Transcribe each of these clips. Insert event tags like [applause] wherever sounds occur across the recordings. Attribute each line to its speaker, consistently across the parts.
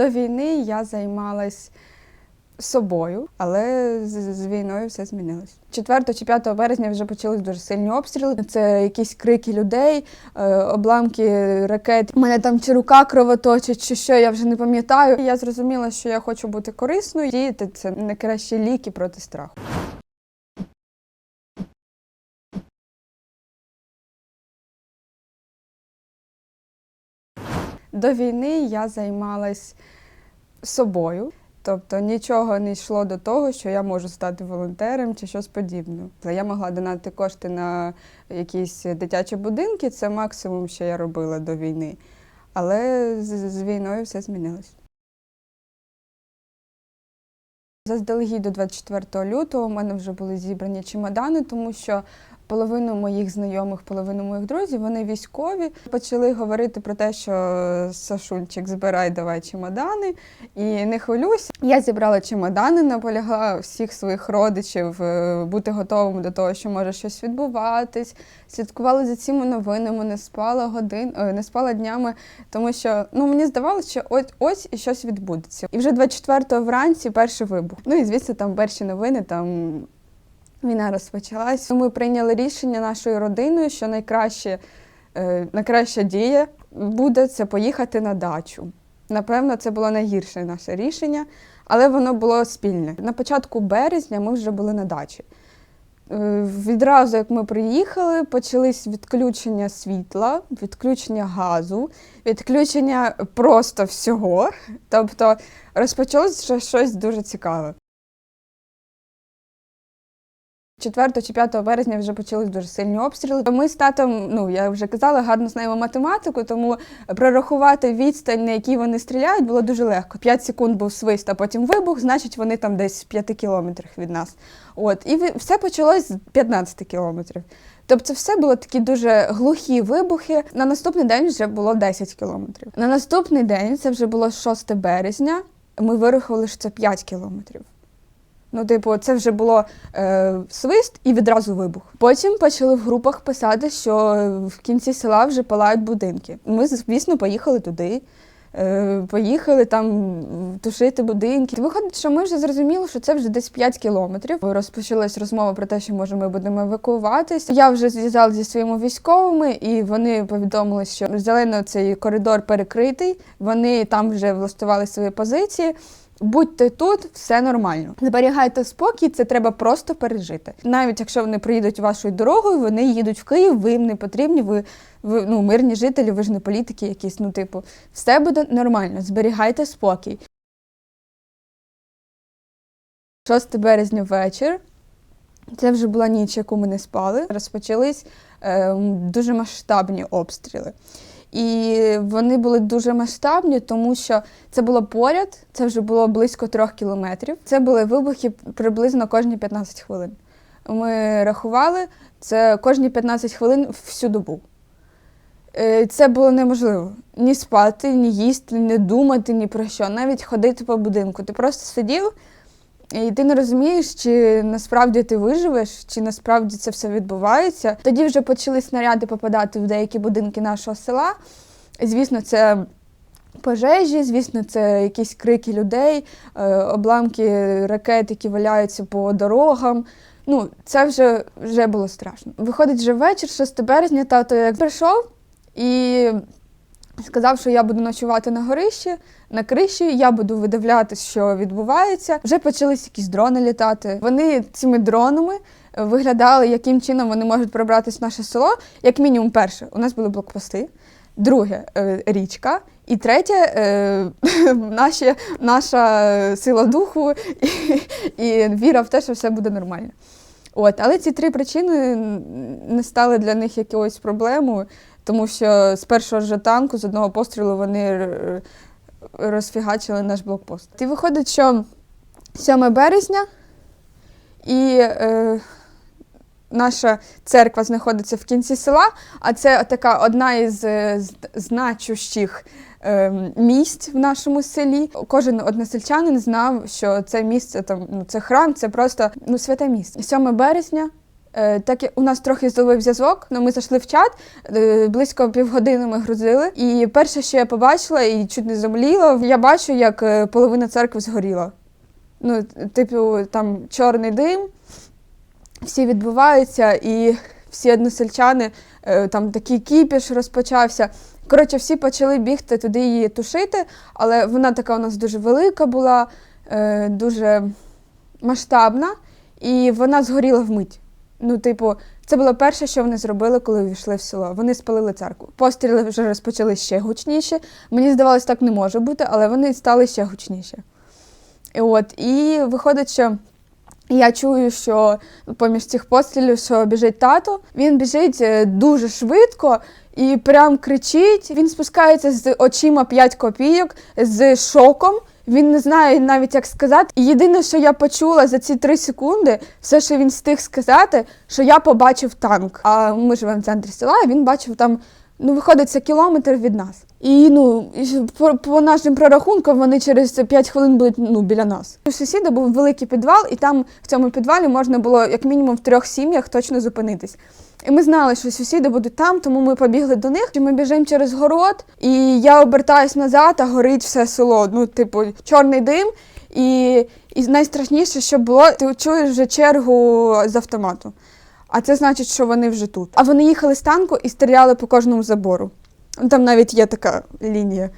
Speaker 1: До війни я займалась собою, але з, з війною все змінилось. 4 чи 5 березня вже почались дуже сильні обстріли. Це якісь крики людей, е, обламки ракет. У мене там чи рука кровоточить, чи що, я вже не пам'ятаю. Я зрозуміла, що я хочу бути корисною. Діяти це найкращі ліки проти страху. До війни я займалась собою, тобто нічого не йшло до того, що я можу стати волонтером чи щось подібне. Я могла донати кошти на якісь дитячі будинки, це максимум, що я робила до війни. Але з, війною все змінилось. Заздалегідь до 24 лютого у мене вже були зібрані чемодани, тому що половину моїх знайомих, половину моїх друзів, вони військові. Почали говорити про те, що Сашульчик, збирай давай чемодани і не хвилюйся. Я зібрала чемодани, наполягла всіх своїх родичів е, бути готовими до того, що може щось відбуватись. Слідкувала за цими новинами, не спала годин, е, не спала днями, тому що ну мені здавалося, що ось ось і щось відбудеться. І вже 24-го вранці перший вибух. Ну і звісно, там перші новини там. Війна розпочалась. Ми прийняли рішення нашою родиною, що найкраще, е, найкраща дія буде це поїхати на дачу. Напевно, це було найгірше наше рішення, але воно було спільне. На початку березня ми вже були на дачі. Е, Відразу, як ми приїхали, почались відключення світла, відключення газу, відключення просто всього. Тобто розпочалося щось дуже цікаве. 4 чи 5 березня вже почались дуже сильні обстріли. Ми з татом, ну я вже казала, гарно знаємо математику, тому прорахувати відстань, на якій вони стріляють, було дуже легко. 5 секунд був свист, а потім вибух, значить вони там десь в 5 кілометрах від нас. От і все почалось з 15 кілометрів. Тобто все було такі дуже глухі вибухи. На наступний день вже було 10 кілометрів. На наступний день, це вже було 6 березня, ми вирахували, що це 5 кілометрів. Ну, типу, це вже було е, свист і відразу вибух. Потім почали в групах писати, що в кінці села вже палають будинки. Ми, звісно, поїхали туди. Е, поїхали там тушити будинки. Виходить, що ми вже зрозуміли, що це вже десь 5 кілометрів. Розпочалась розмова про те, що може ми будемо евакуюватися. Я вже зв'язалася зі своїми військовими, і вони повідомили, що зелено цей коридор перекритий. Вони там вже влаштували свої позиції. Будьте тут, все нормально. Зберігайте спокій, це треба просто пережити. Навіть якщо вони приїдуть вашою дорогою, вони їдуть в Київ, ви їм не потрібні, ви, ви ну, мирні жителі, ви ж не політики якісь. Ну, типу, все буде нормально, зберігайте спокій. 6 березня вечір. Це вже була ніч, яку ми не спали. Розпочались е, дуже масштабні обстріли. І вони були дуже масштабні, тому що це було поряд, це вже було близько трьох кілометрів. Це були вибухи приблизно кожні 15 хвилин. Ми рахували це кожні 15 хвилин всю добу. Е, Це було неможливо ні спати, ні їсти, ні думати, ні про що, навіть ходити по будинку. Ти просто сидів, і ти не розумієш, чи насправді ти виживеш, чи насправді це все відбувається. Тоді вже почали снаряди попадати в деякі будинки нашого села. Звісно, це пожежі, звісно, це якісь крики людей, е, обламки ракет, які валяються по дорогам. Ну, це вже, вже було страшно. Виходить вже вечір, 6 березня, тато як прийшов і сказав, що я буду ночувати на горищі, на криші, я буду видивлятися, що відбувається. Вже почались якісь дрони літати. Вони цими дронами е, виглядали, яким чином вони можуть пробратися в наше село. Як мінімум, перше, у нас були блокпости. Друге е, річка, і третє е, [laughs] наші, наша сила духу і, і віра в те, що все буде нормально. От, але ці три причини не стали для них якоюсь проблемою, тому що з першого ж танку, з одного пострілу, вони розфігачили наш блокпост. І виходить, що 7 березня і е, наша церква знаходиться в кінці села, а це така одна із е, значущих е, місць в нашому селі. Кожен односельчанин знав, що це місце там, ну, це храм, це просто ну, святе місце. 7 березня Е, Так у нас трохи зловив зв'язок, але ми зайшли в чат, е, близько півгодини ми грузили. І перше, що я побачила, і чуть не замліла, я бачу, як половина церкви згоріла. Ну, типу, там чорний дим, всі відбуваються, і всі односельчани, е, там такий кіпіш розпочався. Коротше, всі почали бігти туди її тушити, але вона така у нас дуже велика була, е, дуже масштабна, і вона згоріла вмить. Ну, типу, це було перше, що вони зробили, коли війшли в село. Вони спалили церкву. Постріли вже розпочали ще гучніше. Мені здавалось, так не може бути, але вони стали ще гучніше. І от, і виходить, що я чую, що поміж цих пострілів, що біжить тато. Він біжить е, дуже швидко і прям кричить. Він спускається з очима 5 копійок, з шоком. Він не знає навіть як сказати. І єдине, що я почула за ці три секунди, все, що він встиг сказати, що я побачив танк. А ми живемо в центрі села, і він бачив там, ну, виходить, це кілометр від нас. І ну, по, нашим прорахункам вони через 5 хвилин будуть ну, біля нас. У сусіда був великий підвал, і там в цьому підвалі можна було як мінімум в трьох сім'ях точно зупинитись. І ми знали, що сусіди будуть там, тому ми побігли до них. Ми біжимо через город, і я обертаюсь назад, а горить все село. Ну, типу, чорний дим. І, і найстрашніше, що було, ти чуєш вже чергу з автомату. А це значить, що вони вже тут. А вони їхали з танку і стріляли по кожному забору. Ну, Там навіть є така лінія,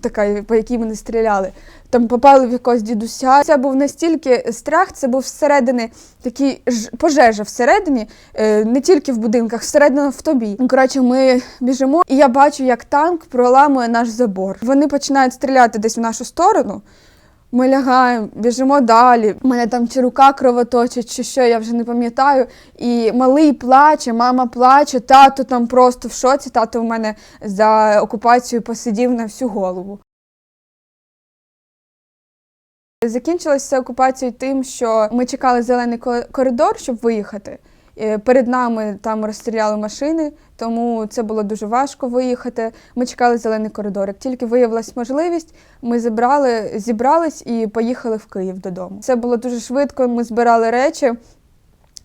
Speaker 1: така, по якій вони стріляли. Там попали в якогось дідуся. Це був настільки страх, це був всередині такий пожежа всередині, е, не тільки в будинках, всередині в тобі. Ну, Коротше, ми біжимо, і я бачу, як танк проламує наш забор. Вони починають стріляти десь в нашу сторону. Ми лягаємо, біжимо далі. У мене там чи рука кровоточить, чи що, я вже не пам'ятаю. І малий плаче, мама плаче, тато там просто в шоці. Тато в мене за окупацію посидів на всю голову. Закінчилася окупація тим, що ми чекали зелений коридор, щоб виїхати. Е, Перед нами там розстріляли машини, тому це було дуже важко виїхати. Ми чекали зелений коридор. Як тільки виявилась можливість, ми зібрали, зібрались і поїхали в Київ додому. Це було дуже швидко. Ми збирали речі.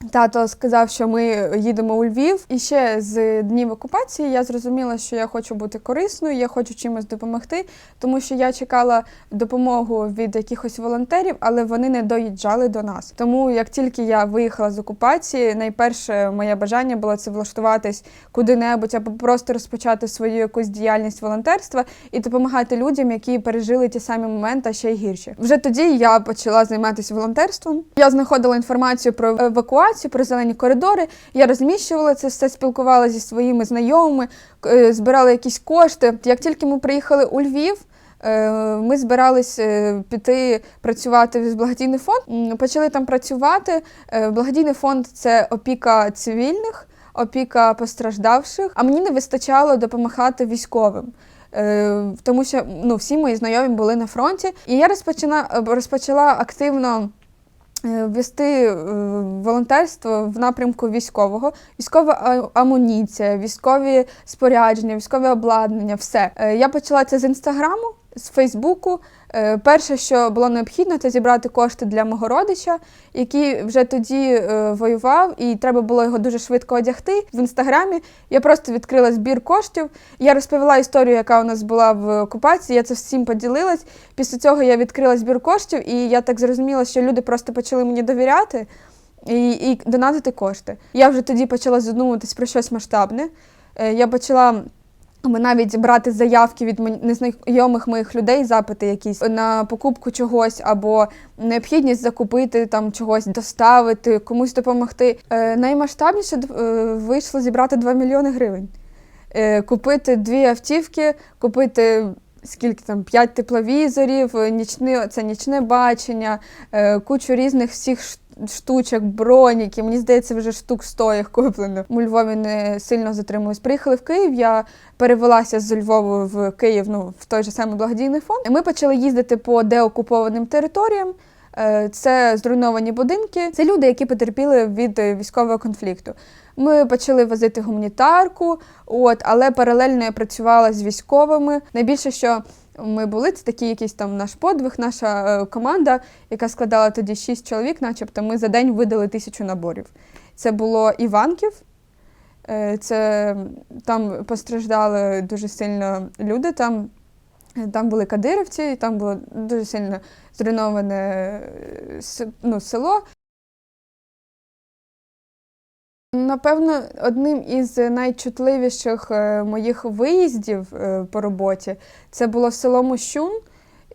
Speaker 1: Тато сказав, що ми їдемо у Львів. І ще з днів окупації я зрозуміла, що я хочу бути корисною, я хочу чимось допомогти, тому що я чекала допомогу від якихось волонтерів, але вони не доїжджали до нас. Тому як тільки я виїхала з окупації, найперше моє бажання було це влаштуватись куди-небудь або просто розпочати свою якусь діяльність волонтерства і допомагати людям, які пережили ті самі моменти, а ще й гірші. Вже тоді я почала займатися волонтерством. Я знаходила інформацію про евакуацію, про зелені коридори. Я розміщувала це все, спілкувалася зі своїми знайомими, е, збирала якісь кошти. Як тільки ми приїхали у Львів. е, Ми збирались е, піти працювати в благодійний фонд. Почали там працювати. Благодійний фонд це опіка цивільних, опіка постраждавших. А мені не вистачало допомагати військовим. Тому що ну, всі мої знайомі були на фронті, і я розпочина, розпочала активно вести е, волонтерство в напрямку військового, військова амуніція, військові спорядження, військове обладнання, все. Е, Я почала це з інстаграму, з Фейсбуку. Е, Перше, що було необхідно, це зібрати кошти для мого родича, який вже тоді е, воював, і треба було його дуже швидко одягти. В інстаграмі я просто відкрила збір коштів. Я розповіла історію, яка у нас була в окупації. Я це всім поділилась. Після цього я відкрила збір коштів, і я так зрозуміла, що люди просто почали мені довіряти і, і донатити кошти. Я вже тоді почала задумуватись про щось масштабне. Е, Я почала. Ми навіть брати заявки від незнайомих моїх людей, запити якісь на покупку чогось або необхідність закупити там чогось, доставити, комусь допомогти. Е, наймасштабніше е, вийшло зібрати 2 мільйони гривень. Е, купити дві автівки, купити скільки там, 5 тепловізорів, нічне, це нічне бачення, е, кучу різних всіх штучок, броніки. Мені здається, вже штук 100 їх куплено. У Львові не сильно затримуюсь. Приїхали в Київ. Я перевелася з Львову в Київ, ну в той же самий благодійний фонд. І ми почали їздити по деокупованим територіям. Е, Це зруйновані будинки. Це люди, які потерпіли від е, військового конфлікту. Ми почали возити гуманітарку, от, але паралельно я працювала з військовими. Найбільше, що ми були, це такий якийсь там наш подвиг, наша е, команда, яка складала тоді шість чоловік, начебто, ми за день видали тисячу наборів. Це було Іванків. Е, Це там постраждали дуже сильно люди. Там, там були кадирівці, і там було дуже сильно зруйноване е, ну, село. Напевно, одним із найчутливіших е, моїх виїздів е, по роботі це було село Мощун.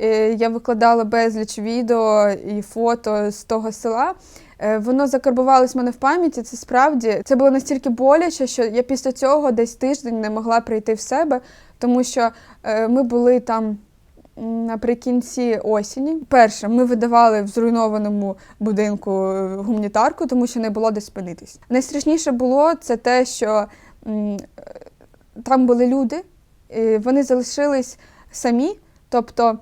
Speaker 1: Е, Я викладала безліч відео і фото з того села. Е, Воно закарбувалось в мене в пам'яті. Це справді це було настільки боляче, що я після цього десь тиждень не могла прийти в себе, тому що е, ми були там наприкінці осені. Перше, ми видавали в зруйнованому будинку е, гуманітарку, тому що не було де спинитись. Найстрашніше було це те, що е, там були люди, вони залишились самі, тобто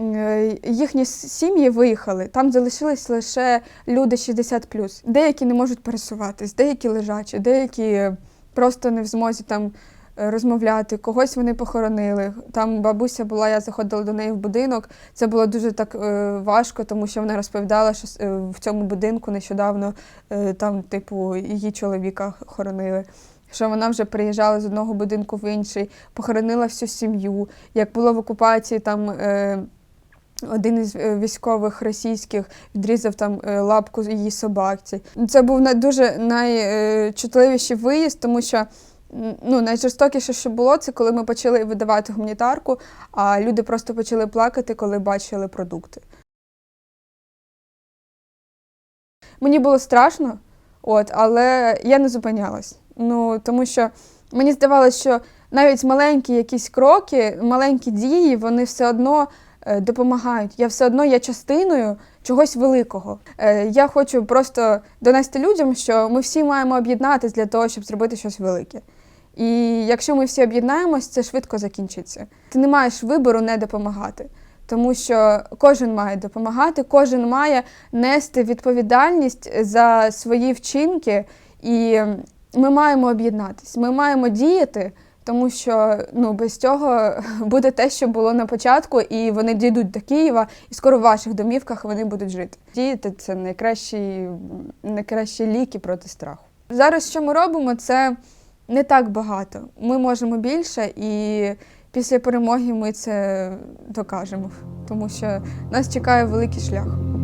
Speaker 1: е, їхні сім'ї виїхали. Там залишились лише люди 60 Деякі не можуть пересуватись, деякі лежачі, деякі просто не в змозі там розмовляти. Когось вони похоронили. Там бабуся була, я заходила до неї в будинок. Це було дуже так е, важко, тому що вона розповідала, що е, в цьому будинку нещодавно е, там, типу, її чоловіка хоронили. Що вона вже приїжджала з одного будинку в інший, похоронила всю сім'ю. Як було в окупації, там е, один із е, військових російських відрізав там е, лапку її собаці. Це був дуже найчутливіший виїзд, тому що ну, найжорстокіше, що було, це коли ми почали видавати гуманітарку, а люди просто почали плакати, коли бачили продукти. Мені було страшно, от, але я не зупинялась. Ну, тому що мені здавалося, що навіть маленькі якісь кроки, маленькі дії, вони все одно е, допомагають. Я все одно є частиною чогось великого. Е, Я хочу просто донести людям, що ми всі маємо об'єднатися для того, щоб зробити щось велике. І якщо ми всі об'єднаємось, це швидко закінчиться. Ти не маєш вибору не допомагати. Тому що кожен має допомагати, кожен має нести відповідальність за свої вчинки, і ми маємо об'єднатись. Ми маємо діяти, тому що ну без цього [laughs] буде те, що було на початку, і вони дійдуть до Києва, і скоро в ваших домівках вони будуть жити. Діяти це найкращі, найкращі ліки проти страху. Зараз що ми робимо, це не так багато. Ми можемо більше, і після перемоги ми це докажемо, тому що нас чекає великий шлях.